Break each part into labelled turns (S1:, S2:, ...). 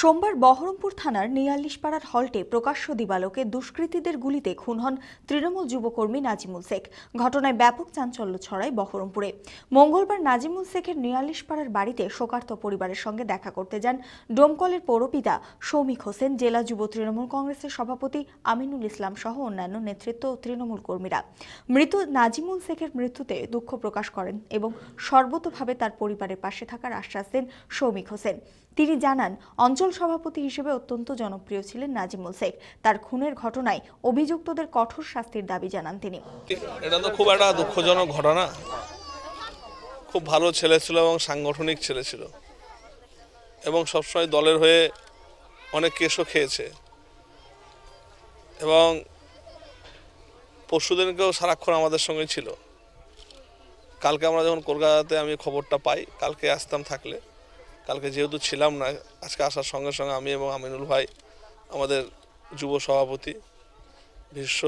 S1: সোমবার বহরমপুর থানার নিয়াল্লিশপাড়ার হল্টে প্রকাশ্য দিবালোকে দুষ্কৃতীদের গুলিতে খুন হন তৃণমূল যুবকর্মী নাজিমুল শেখ। ঘটনায় ব্যাপক চাঞ্চল্য ছড়ায় বহরমপুরে। মঙ্গলবার নাজিমুল শেখের নিয়াল্লিশপাড়ার বাড়িতে শোকার্ত পরিবারের সঙ্গে দেখা করতে যান ডোমকলের পৌরপিতা সৌমিক হোসেন, জেলা যুব তৃণমূল কংগ্রেসের সভাপতি আমিনুল ইসলাম সহ অন্যান্য নেতৃত্ব ও তৃণমূল কর্মীরা। মৃত নাজিমুল শেখের মৃত্যুতে দুঃখ প্রকাশ করেন এবং সর্বতভাবে তার পরিবারের পাশে থাকার আশ্বাস দেন সৌমিক হোসেন। তিনি জানান, অঞ্চল সভাপতি হিসেবে অত্যন্ত জনপ্রিয় ছিলেন নাজিমুল শেখ। তার খুনের ঘটনায় অভিযুক্তদের কঠোর শাস্তির দাবি জানান তিনি।
S2: এটা তো খুব একটা দুঃখজনক ঘটনা। খুব ভালো ছেলে ছিল এবং সাংগঠনিক ছেলে ছিল। এবং সবসময় দলের হয়ে অনেক কেসও খেয়েছে। এবং পরশুদিনকেও সারাক্ষণ আমাদের সঙ্গে ছিল। কালকে আমরা যখন কলকাতাতে আমি খবরটা পাই, কালকে আসতাম থাকলে কালকে যেহেতু ছিলাম না, আজকে আসার সঙ্গে সঙ্গে আমি এবং আমিনুল ভাই আমাদের যুব সভাপতি, ভীষ্ম,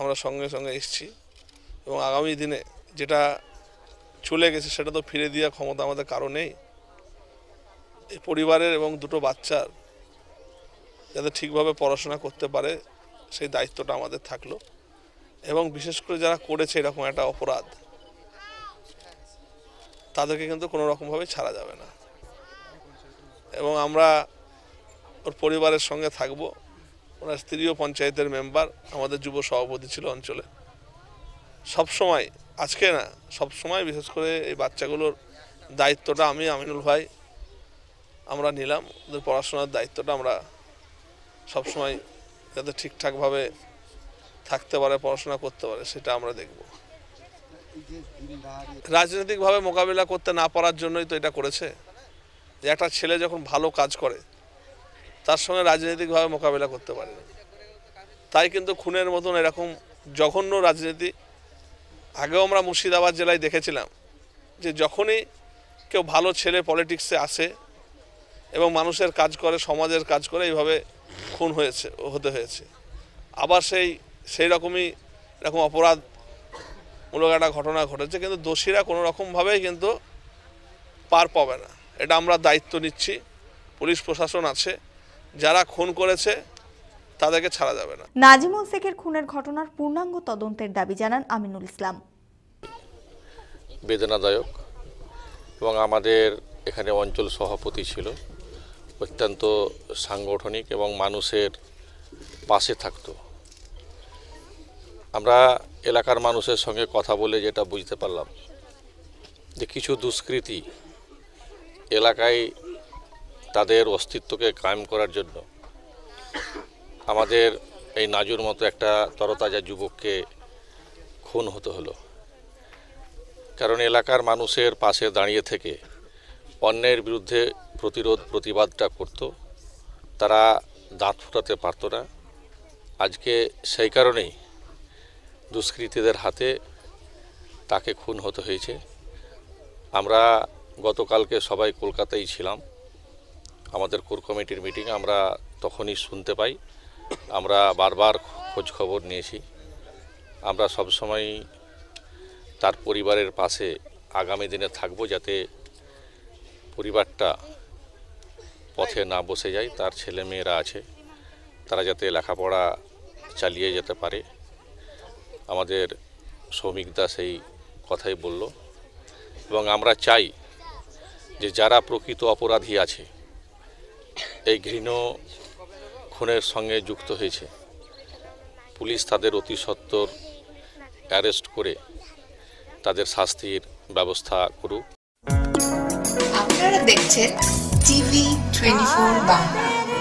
S2: আমরা সঙ্গে সঙ্গে এসেছি এবং আগামী দিনে যেটা চলে গেছে সেটা তো ফিরে দেওয়ার ক্ষমতা আমাদের কারও নেই। এই পরিবারের এবং দুটো বাচ্চার যাতে ঠিকভাবে পড়াশোনা করতে পারে সেই দায়িত্বটা আমাদের থাকল এবং বিশেষ করে যারা করেছে এরকম একটা অপরাধ, তাদেরকে কিন্তু কোনো রকমভাবে ছাড়া যাবে না। এবং আমরা ওর পরিবারের সঙ্গে থাকব। ওনার স্ত্রীও পঞ্চায়েতের মেম্বার, আমাদের যুব সভাপতি ছিল অঞ্চলে। সব সময় আজকে না সব সময় বিশেষ করে এই বাচ্চাগুলোর দায়িত্বটা আমি, আমিনুল ভাই, আমরা নিলাম। ওদের পড়াশোনার দায়িত্বটা আমরা সব সময় যাতে ঠিকঠাকভাবে থাকতে পারে, পড়াশোনা করতে পারে, সেটা আমরা দেখব। রাজনৈতিকভাবে মোকাবিলা করতে না পারার জন্যই তো এটা করেছে। যে একটা ছেলে যখন ভালো কাজ করে, তার সঙ্গে রাজনৈতিকভাবে মোকাবিলা করতে পারে না। তাই কিন্তু খুনের মতন এরকম জঘন্য রাজনীতি, আগেও আমরা মুর্শিদাবাদ জেলায় দেখেছিলাম যে যখনই কেউ ভালো ছেলে পলিটিক্সে আসে এবং মানুষের কাজ করে, সমাজের কাজ করে, এইভাবে খুন হয়েছে, হতে হয়েছে আবার সেই সেই রকমই এরকম অপরাধ মূলক একটা ঘটনা ঘটেছে, কিন্তু দোষীরা কোনো রকমভাবেই কিন্তু পার পাবে না এটা আমরা দায়িত্ব নিচ্ছি। পুলিশ প্রশাসন আছে। যারা খুন করেছে তাদেরকে ছাড়া যাবে না।
S1: নাজিমুল শেখের খুনের ঘটনার পূর্ণাঙ্গ তদন্তের দাবি জানান আমিনুল ইসলাম।
S3: বেদনাদায়ক এবং আমাদের এখানে অঞ্চল সভাপতি ছিল। অত্যন্ত সাংগঠনিক এবং মানুষের পাশে থাকতো। আমরা এলাকার মানুষের সঙ্গে কথা বলে যেটা বুঝতে পারলাম যে কিছু দুষ্কৃতী এলাকায় তাদের অস্তিত্বকে কায়েম করার জন্য আমাদের এই নাজুর মতো একটা তরতাজা যুবককে খুন হতে হলো। কারণ এলাকার মানুষের পাশে দাঁড়িয়ে থেকে অন্যের বিরুদ্ধে প্রতিরোধ, প্রতিবাদটা করত। তারা দাঁত ফোটাতে পারতো না। আজকে সেই কারণেই দুষ্কৃতীদের হাতে তাকে খুন হতে হয়েছে। আমরা গতকালকে সবাই কলকাতায় ছিলাম। আমাদের কোর কমিটির মিটিং আমরা তখনই শুনতে পাই। আমরা বারবার খবর নিয়েছি। আমরা সবসময় তার পরিবারের পাশে আগামী দিনে থাকব যাতে পরিবারটা পথে না বসে যায়। তার ছেলে মেয়েরা আছে, তারা যাতে লেখাপড়া চালিয়ে যেতে পারে। আমাদের শ্রমিক দাস এই কথাই বলল। এবং আমরা চাই যে যারা প্রকৃত অপরাধী আছে, এই ঘৃণ খুনের সঙ্গে যুক্ত হয়েছে, পুলিশ তাদের অতি সত্বর অ্যারেস্ট করে তাদের শাস্তির ব্যবস্থা করুক।
S4: আপনারা দেখছেন TV twenty four Bangla.